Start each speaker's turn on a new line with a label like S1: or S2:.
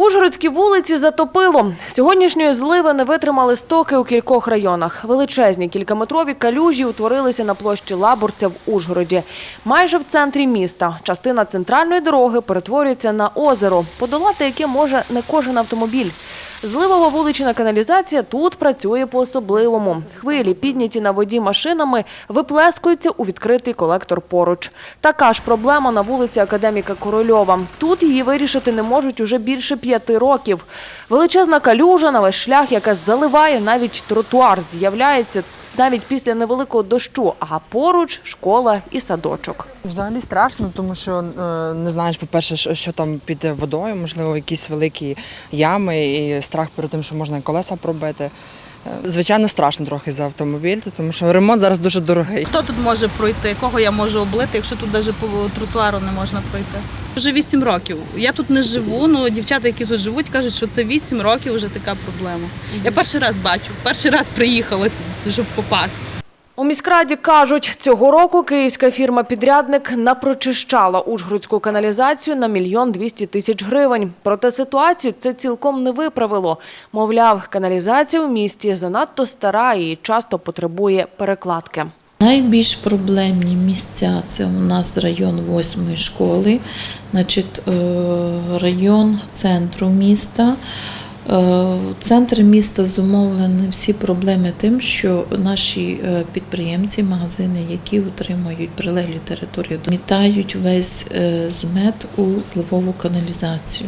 S1: Ужгородські вулиці затопило. Сьогоднішньої зливи не витримали стоки у кількох районах. Величезні кількаметрові калюжі утворилися на площі Лабурця в Ужгороді. Майже в центрі міста. Частина центральної дороги перетворюється на озеро, подолати яке може не кожен автомобіль. Зливова вулична каналізація тут працює по-особливому. Хвилі, підняті на воді машинами, виплескуються у відкритий колектор поруч. Така ж проблема на вулиці Академіка Корольова. Тут її вирішити не можуть уже більше п'яти років. Величезна калюжа на весь шлях, яка заливає навіть тротуар, з'являється навіть після невеликого дощу, а поруч школа і садочок.
S2: Взагалі страшно, тому що е, не знаєш, по-перше, що, там під водою, можливо, якісь великі ями і страх перед тим, що можна колеса пробити. Е, Звичайно, страшно трохи за автомобіль, тому що ремонт зараз дуже дорогий.
S3: Хто тут може пройти? Кого я можу облити, якщо тут навіть по тротуару не можна пройти? Вже 8 років. Я тут не живу. Ну дівчата, які тут живуть, кажуть, що це 8 років вже така проблема. Я перший раз бачу, перший раз приїхала, щоб попасти.
S1: У міськраді кажуть, цього року київська фірма-підрядник напрочищала ужгородську каналізацію на мільйон двісті тисяч гривень. Проте ситуацію це цілком не виправило. Мовляв, каналізація в місті занадто стара і часто потребує перекладки.
S4: Найбільш проблемні місця це у нас район восьмої школи, значить, е, район центру міста. Е, В центрі міста зумовлені всі проблеми тим, що наші е, підприємці, магазини, які утримують прилеглі території, мітають весь змет у зливову каналізацію.